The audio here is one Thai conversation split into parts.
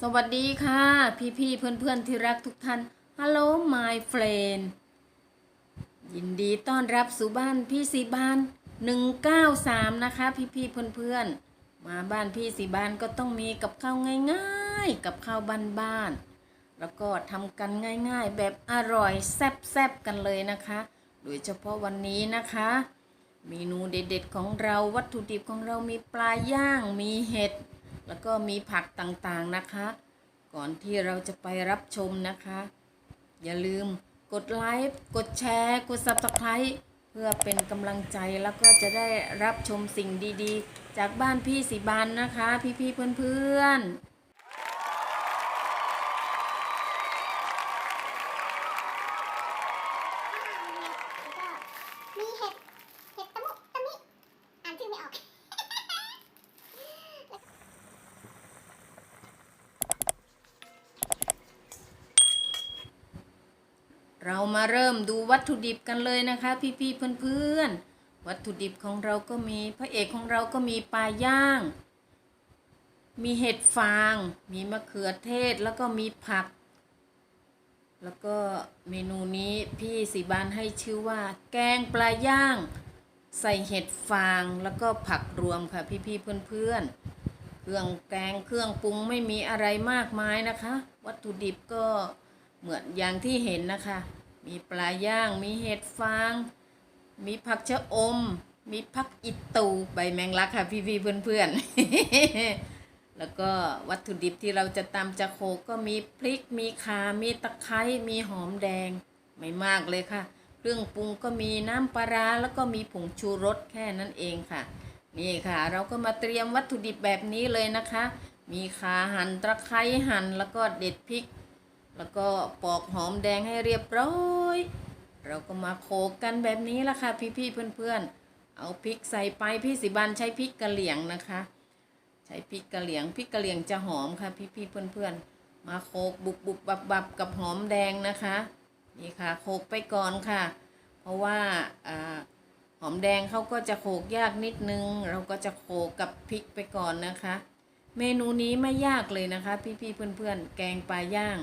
สวัสดีค่ะ พี่ๆเพื่อนๆที่รักทุกท่าน Hello my friend ยินดีต้อนรับสู่บ้านพี่สีบาน193นะคะ พี่ๆเพื่อนๆมาบ้านพี่สีบานก็ต้องมีกับข้าวง่ายๆ กับข้าวบ้านๆแล้วก็ทำกันง่ายๆ แบบอร่อยแซ่บๆกันเลยนะคะ โดยเฉพาะวันนี้นะคะเมนูเด็ดๆของเราวัตถุดิบของเรามีปลาย่างมีเห็ด แล้วก็มีผักต่างๆนะคะ ก่อนที่เราจะไปรับชมนะคะ อย่าลืมกดไลค์กดแชร์ กด subscribe เพื่อเป็นกำลังใจแล้วก็จะได้รับชมสิ่งดีๆ จากบ้านพี่สีบานนะคะ พี่ๆเพื่อนๆ เรามาเริ่มดูวัตถุดิบกันเลยนะคะ พี่ๆเพื่อนๆ วัตถุดิบของเราก็มีพระเอกของเราก็มีปลาย่าง มีเห็ดฟาง มีมะเขือเทศแล้วก็มีผัก แล้วก็เมนูนี้พี่สีบานให้ชื่อว่า แกงปลาย่าง ใส่เห็ดฟางแล้วก็ผักรวมค่ะพี่ๆเพื่อนๆ เครื่องแกงเครื่องปรุงไม่มีอะไรมากมายนะคะ วัตถุดิบก็เหมือนอย่างที่เห็นนะคะ มีปลาย่าง มีเห็ดฟาง มีผักชะอม มีผักอิตูใบแมงลักค่ะพี่ๆเพื่อนๆ แล้วก็วัตถุดิบที่เราจะตำจะโขก็มีพริก มีขามีตะไคร้ มีหอมแดง ไม่มากเลยค่ะ เครื่องปรุงก็มีน้ำปลาร้าแล้วก็มีผงชูรสแค่นั้นเองค่ะ นี่ค่ะ เราก็มาเตรียมวัตถุดิบแบบนี้เลยนะคะ มีขาหั่นตะไคร้หั่นแล้วก็เด็ดพริก แล้วก็ปอกหอมแดงให้เรียบร้อย เราก็มาโขกกันแบบนี้ละค่ะพี่ๆเพื่อนๆ เอาพริกใส่ไปพี่สิบันใช้พริกกะเหลี่ยงนะคะ ใช้พริกกะเหลี่ยงพริกกะเหลี่ยงจะหอมค่ะพี่ๆเพื่อนๆ มาโขกบุบบุบบับบับกับหอมแดงนะคะนี่ค่ะโขกไปก่อนค่ะ เพราะว่าอ่าหอมแดงเขาก็จะโขกยากนิดนึง เราก็จะโขกกับพริกไปก่อนนะคะ เมนูนี้ไม่ยากเลยนะคะ พี่ๆเพื่อนๆ แกงปลาย่าง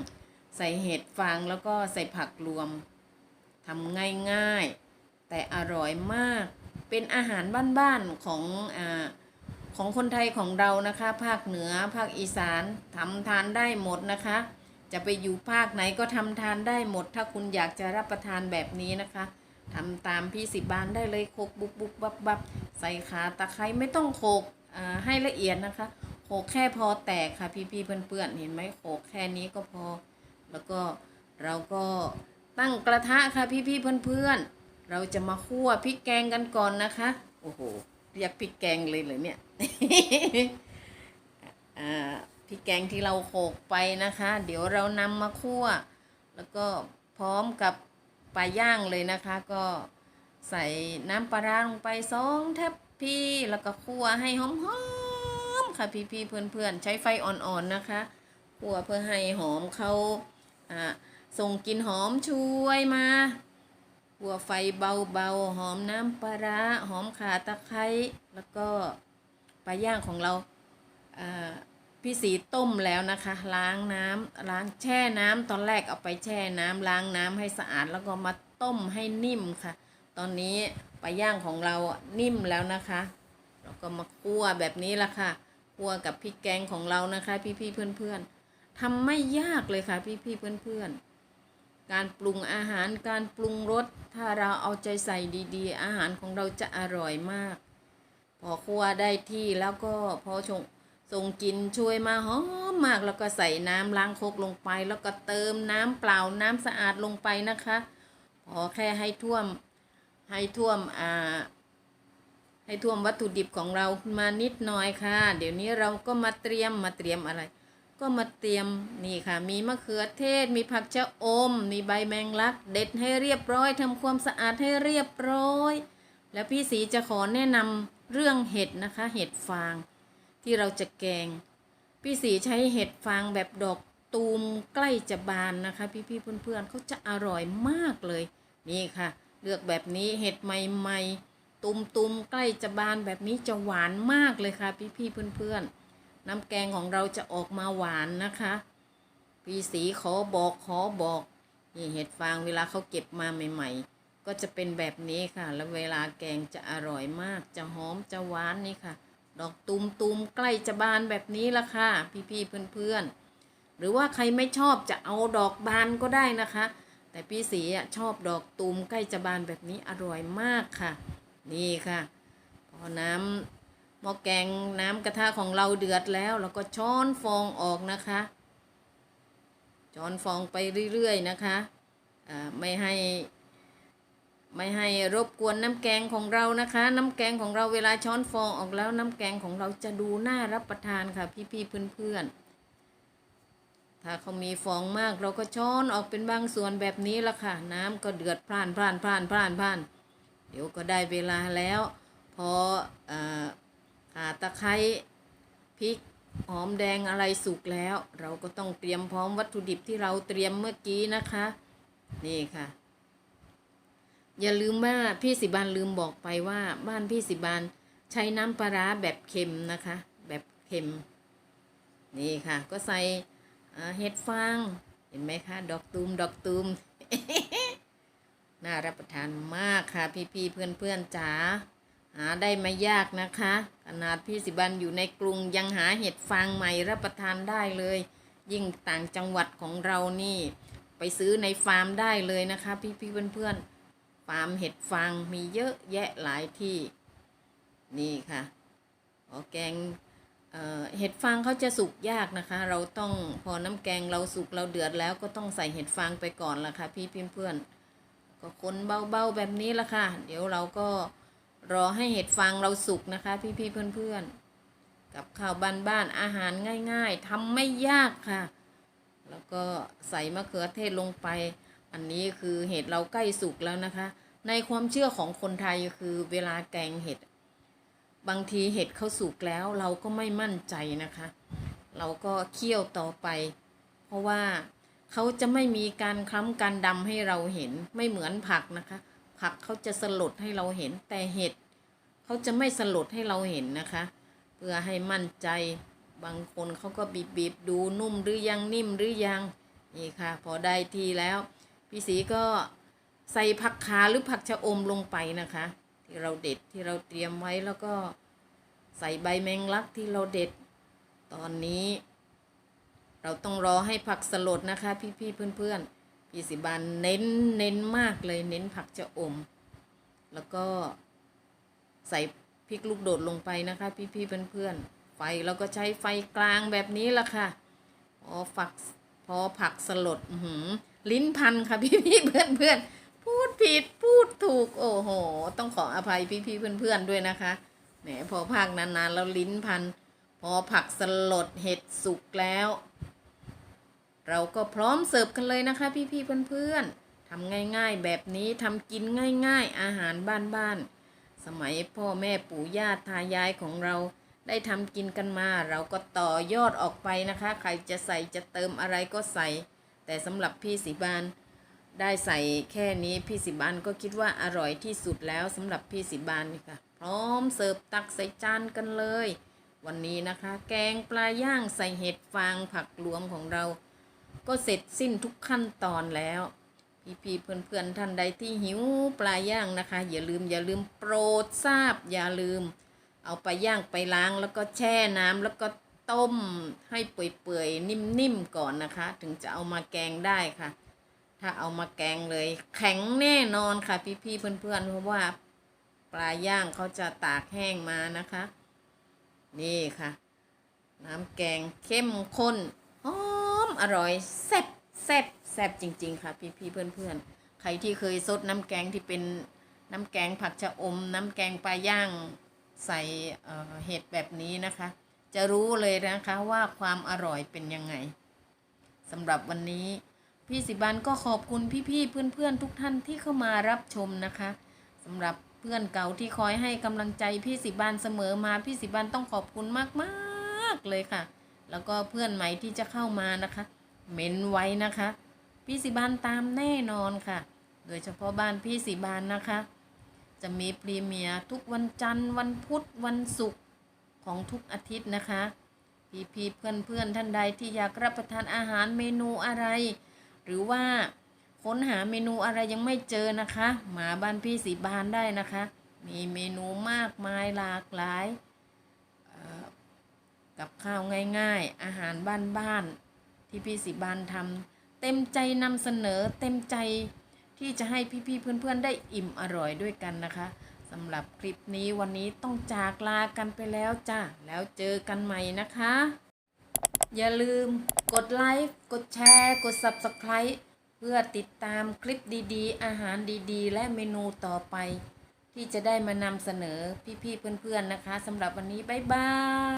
ใส่เห็ดฟางแล้วก็ใส่ผักรวมทำง่ายๆ แต่อร่อยมาก เป็นอาหารบ้านๆของอ่าของคนไทยของเรานะคะ ภาคเหนือภาคอีสานทำทานได้หมดนะคะ จะไปอยู่ภาคไหนก็ทำทานได้หมด ถ้าคุณอยากจะรับประทานแบบนี้นะคะทำตามพี่สิบานได้เลยโขกบุบบุบบับบับใส่ขาตะไคร้ไม่ต้องโขกอ่าให้ละเอียดนะคะโขกแค่พอแตกค่ะพี่ๆเพื่อนๆเห็นไหมโขกแค่นี้ก็พอ แล้วก็เราก็ตั้งกระทะค่ะพี่ๆเพื่อนๆ เราจะมาคั่วพริกแกงกันก่อนนะคะ โอ้โห เรียกพริกแกงเลยเหรอเนี่ยอ่าพริกแกงที่เราโขกไปนะคะ เดี๋ยวเรานำมาคั่ว แล้วก็พร้อมกับปลาย่างเลยนะคะ ก็ใส่น้ำปลาร้าลงไปสองทัพพีแล้วก็คั่วให้หอมๆค่ะพี่ๆเพื่อนๆ ใช้ไฟอ่อนๆนะคะ คั่วเพื่อให้หอมเขา ส่งกลิ่นหอมช่วยมาคั่วไฟเบาๆ หอมน้ำปลาร้าหอมข่าตะไคร้แล้วก็ปลาย่างของเราพี่สีต้มแล้วนะคะ ล้างน้ำล้างแช่น้ำตอนแรกเอาไปแช่น้ำล้างน้ำให้สะอาดแล้วก็มาต้มให้นิ่มค่ะ ตอนนี้ปลาย่างของเรานิ่มแล้วนะคะเราก็มาคั่วแบบนี้ละค่ะคั่วกับพริกแกงของเรานะคะ พี่ๆเพื่อนๆ ทำไม่ยากเลยค่ะพี่ๆเพื่อนๆ การปรุงอาหารการปรุงรสถ้าเราเอาใจใส่ดีๆ อาหารของเราจะอร่อยมาก พอคั่วได้ที่แล้วก็พอชงส่งกินช่วยมาหอมมากแล้วก็ใส่น้ำล้างโคกลงไป แล้วก็เติมน้ำเปล่าน้ำสะอาดลงไปนะคะ พอแค่ให้ท่วมให้ท่วมอ่าให้ท่วมวัตถุดิบของเรามานิดหน่อยค่ะ เดี๋ยวนี้เราก็มาเตรียมมาเตรียมอะไร ก็มาเตรียมนี่ค่ะ มีมะเขือเทศ มีผักชะอม มีใบแมงลัก เด็ดให้เรียบร้อยทำความสะอาดให้เรียบร้อย แล้วพี่สีจะขอแนะนำเรื่องเห็ดนะคะ เห็ดฟาง ที่เราจะแกง พี่สีใช้เห็ดฟางแบบดอกตูมใกล้จะบานนะคะ พี่ๆเพื่อนๆเขาจะอร่อยมากเลย นี่ค่ะ เลือกแบบนี้เห็ดใหม่ๆตุมๆใกล้จะบานแบบนี้จะหวานมากเลยค่ะ พี่ๆเพื่อนๆ น้ำแกงของเราจะออกมาหวานนะคะ พี่สีขอบอกขอบอกนี่เห็ดฟางเวลาเขาเก็บมาใหม่ ๆ ก็จะเป็นแบบนี้ค่ะ แล้วเวลาแกงจะอร่อยมาก จะหอมจะหวานนี่ค่ะ ดอกตูมตูมใกล้จะบานแบบนี้ละค่ะ พี่ๆเพื่อนๆ หรือว่าใครไม่ชอบจะเอาดอกบานก็ได้นะคะ แต่พี่สีอะชอบดอกตูมใกล้จะบานแบบนี้อร่อยมากค่ะ นี่ค่ะ พอน้ำ หม้อแกงน้ำกระทะของเราเดือดแล้วเราก็ช้อนฟองออกนะคะ ช้อนฟองไปเรื่อยๆนะคะอ่าไม่ให้ไม่ให้รบกวนน้ำแกงของเรานะคะ น้ำแกงของเราเวลาช้อนฟองออกแล้วน้ำแกงของเราจะดูน่ารับประทานค่ะพี่ๆเพื่อนๆ ถ้าเขามีฟองมากเราก็ช้อนออกเป็นบางส่วนแบบนี้ละค่ะ น้ำก็เดือดพล่านพล่านพล่านพล่านพล่านเดี๋ยวก็ได้เวลาแล้ว พออ่า ตะไคร้พริกหอมแดงอะไรสุกแล้ว เราก็ต้องเตรียมพร้อมวัตถุดิบที่เราเตรียมเมื่อกี้นะคะ นี่ค่ะ อย่าลืมว่าพี่สิบานลืมบอกไปว่า บ้านพี่สิบานใช้น้ำปลาร้าแบบเค็มนะคะ แบบเค็ม นี่ค่ะ ก็ใส่เห็ดฟางเห็นไหมคะ ดอกตูมดอกตูมน่ารับประทานมากค่ะ พี่ๆเพื่อนๆจ๋า หาได้ไม่ยากนะคะ ขนาดพี่สิบันอยู่ในกรุงยังหาเห็ดฟางใหม่รับประทานได้เลย ยิ่งต่างจังหวัดของเรานี่ ไปซื้อในฟาร์มได้เลยนะคะ พี่ๆเพื่อนๆฟาร์มเห็ดฟางมีเยอะแยะหลายที่ นี่ค่ะขอแกงเอ่อเห็ดฟางเขาจะสุกยากนะคะ เราต้องพอน้ำแกงเราสุกเราเดือดแล้วก็ต้องใส่เห็ดฟางไปก่อนละค่ะ พี่เพื่อนๆก็คนเบาๆแบบนี้ละค่ะ เดี๋ยวเราก็ รอให้เห็ดฟางเราสุกนะคะ พี่ๆเพื่อนๆ กับข้าวบ้านๆอาหารง่ายๆทำไม่ยากค่ะ แล้วก็ใส่มะเขือเทศลงไป อันนี้คือเห็ดเราใกล้สุกแล้วนะคะ ในความเชื่อของคนไทยคือเวลาแกงเห็ด บางทีเห็ดเขาสุกแล้วเราก็ไม่มั่นใจนะคะ เราก็เคี่ยวต่อไป เพราะว่าเขาจะไม่มีการคล้ำการดำให้เราเห็นไม่เหมือนผักนะคะ ผักเขาจะสลดให้เราเห็นแต่เห็ดเขาจะไม่สลดให้เราเห็นนะคะ เพื่อให้มั่นใจบางคนเขาก็บีบบีบดูนุ่มหรือยังนิ่มหรือยังนี่ค่ะ พอได้ทีแล้วพี่สีก็ใส่ผักขาหรือผักชะอมลงไปนะคะ ที่เราเด็ดที่เราเตรียมไว้แล้วก็ใส่ใบแมงลักที่เราเด็ด ตอนนี้ เราต้องรอให้ผักสลดนะคะ พี่ๆเพื่อนๆ พี่สิบานเน้นเน้นมากเลยเน้นผักจะอม แล้วก็ใส่พริกลูกโดดลงไปนะคะ พี่ๆเพื่อนๆไฟเราก็ใช้ไฟกลางแบบนี้ละค่ะพอฝักพอผักสลดหือลิ้นพันค่ะพี่ๆเพื่อนๆพูดผิดพูดถูกโอ้โห ต้องขออภัยพี่ๆเพื่อนๆด้วยนะคะแหมพอภาคนานๆแล้วลิ้นพัน พอผักสลดเห็ดสุกแล้ว เราก็พร้อมเสิร์ฟกันเลยนะคะ พี่ๆเพื่อนๆทำง่ายๆ แบบนี้ทำกินง่ายๆ อาหารบ้านๆสมัยพ่อแม่ปู่ย่าตายายของเราได้ทำกินกันมา เราก็ต่อยอดออกไปนะคะ ใครจะใส่จะเติมอะไรก็ใส่ แต่สำหรับพี่สีบานได้ใส่แค่นี้พี่สีบานก็คิดว่าอร่อยที่สุดแล้วสำหรับพี่สีบานนี่ค่ะ พร้อมเสิร์ฟตักใส่จานกันเลย วันนี้นะคะ แกงปลาย่างใส่เห็ดฟางผักรวมของเรา ก็เสร็จสิ้นทุกขั้นตอนแล้ว พี่ๆเพื่อนๆท่านใดที่หิวปลาย่างนะคะ อย่าลืมอย่าลืมโปรดทราบ อย่าลืม เอาปลาย่างไปล้าง แล้วก็แช่น้ำแล้วก็ต้มให้เปื่อยๆนิ่มๆก่อนนะคะ ถึงจะเอามาแกงได้ค่ะ ถ้าเอามาแกงเลย แข็งแน่นอนค่ะ พี่ๆเพื่อนๆเพราะว่าปลาย่างเขาจะตากแห้งมานะคะ นี่ค่ะ น้ำแกงเข้มข้น อมอร่อยแซ่บแซ่บแซ่บจริง ๆ ค่ะ พี่พี่ๆเพื่อนเพื่อนๆใครที่เคยซดน้ำแกงที่เป็นน้ำแกงผักชะอม น้ำแกงปลาย่างใส่เห็ดแบบนี้นะคะ จะรู้เลยนะคะว่าความอร่อยเป็นยังไงสำหรับวันนี้ พี่สิบันก็ขอบคุณพี่ๆเพื่อนๆทุกท่านที่เข้ามารับชมนะคะสำหรับเพื่อนเก่าที่คอยให้กำลังใจพี่สิบานเสมอมาพี่สิบานต้องขอบคุณมากๆเลยค่ะ แล้วก็เพื่อนใหม่ที่จะเข้ามานะคะ เม้นไว้นะคะ พี่สิบานตามแน่นอนค่ะ โดยเฉพาะบ้านพี่สิบานนะคะ จะมีพรีเมียร์ทุกวันจันทร์วันพุธวันศุกร์ของทุกอาทิตย์นะคะ พี่พี่เพื่อนเพื่อนท่านใดที่อยากรับประทานอาหารเมนูอะไร หรือว่าค้นหาเมนูอะไรยังไม่เจอนะคะ มาบ้านพี่สีบานได้นะคะ มีเมนูมากมายหลากหลาย กับข้าวง่ายๆ อาหารบ้านๆที่พี่สีบานทำเต็มใจนำเสนอเต็มใจที่จะให้พี่ๆเพื่อนๆได้อิ่มอร่อยด้วยกันนะคะสำหรับคลิปนี้วันนี้ต้องจากลากันไปแล้วจ้าแล้วเจอกันใหม่นะคะ อย่าลืมกดไลค์กดแชร์กด Subscribe เพื่อติดตามคลิปดีๆ อาหารดีๆ และเมนูต่อไป ที่จะได้มานำเสนอพี่ๆเพื่อนๆนะคะสำหรับวันนี้บ๊ายบาย